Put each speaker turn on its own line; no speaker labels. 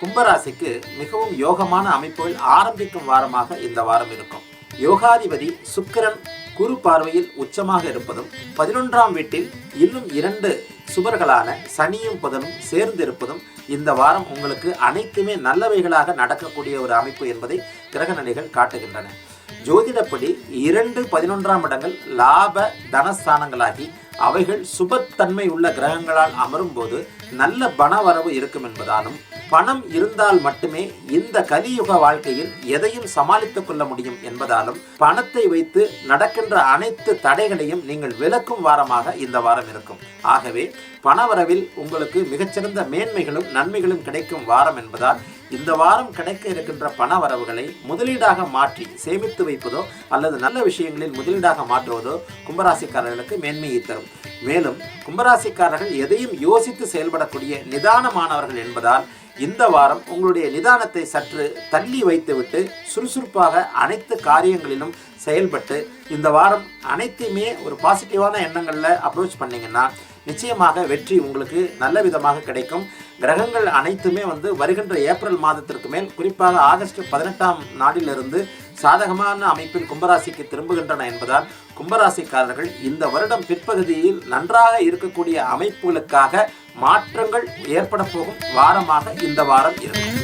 கும்பராசிக்கு மிகவும் யோகமான அமைப்புகள் ஆரம்பிக்கும் வாரமாக இந்த வாரம் இருக்கும். யோகாதிபதி சுக்கிரன் குரு பார்வையில் உச்சமாக இருப்பதும் பதினொன்றாம் வீட்டில் இன்னும் இரண்டு சுபர்களான சனியும் புதனும் சேர்ந்து இருப்பதும் இந்த வாரம் உங்களுக்கு அனைத்துமே நல்லவைகளாக நடக்கக்கூடிய ஒரு அமைப்பு என்பதை கிரகநிலைகள் காட்டுகின்றன. ஜோதிடப்படி இரண்டு பதினொன்றாம் இடங்கள் லாப தனஸ்தானங்களாகி அவைகள் சுபத்தன்மை உள்ள கிரகங்களால் அமரும் போது நல்ல பணவரவு இருக்கும் என்பதாலும் பணம் இருந்தால் மட்டுமே இந்த கலியுக வாழ்க்கையில் எதையும் சமாளித்துக் கொள்ள முடியும் என்பதாலும் பணத்தை வைத்து நடக்கின்ற அனைத்து தடைகளையும் நீங்கள் விலக்கும் வாரமாக இந்த வாரம் இருக்கும். ஆகவே பணவரவில் உங்களுக்கு மிகச்சிறந்த மேன்மைகளும் நன்மைகளும் கிடைக்கும் வாரம் என்பதால் இந்த வாரம் கிடைக்க இருக்கின்ற பண வரவுகளை முதலீடாக மாற்றி சேமித்து வைப்பதோ அல்லது நல்ல விஷயங்களில் முதலீடாக மாற்றுவதோ கும்பராசிக்காரர்களுக்கு மேன்மையை தரும். மேலும் கும்பராசிக்காரர்கள் எதையும் யோசித்து செயல்படக்கூடிய நிதானமானவர்கள் என்பதால் இந்த வாரம் உங்களுடைய நிதானத்தை சற்று தள்ளி வைத்துவிட்டு சுறுசுறுப்பாக அனைத்து காரியங்களிலும் செயல்பட்டு இந்த வாரம் அனைத்தையுமே ஒரு பாசிட்டிவான எண்ணங்களில் அப்ரோச் பண்ணீங்கன்னா நிச்சயமாக வெற்றி உங்களுக்கு நல்ல விதமாக கிடைக்கும். கிரகங்கள் அனைத்துமே வந்து வருகின்ற ஏப்ரல் மாதத்திற்கு மேல் குறிப்பாக ஆகஸ்ட் பதினெட்டாம் நாளிலிருந்து சாதகமான அமைப்பில் கும்பராசிக்கு திரும்புகின்றன என்பதால் கும்பராசிக்காரர்கள் இந்த வருடம் பிற்பகுதியில் நன்றாக இருக்கக்கூடிய அமைப்புகளுக்காக மாற்றங்கள் ஏற்பட போகும் வாரமாக இந்த வாரம் இருக்கும்.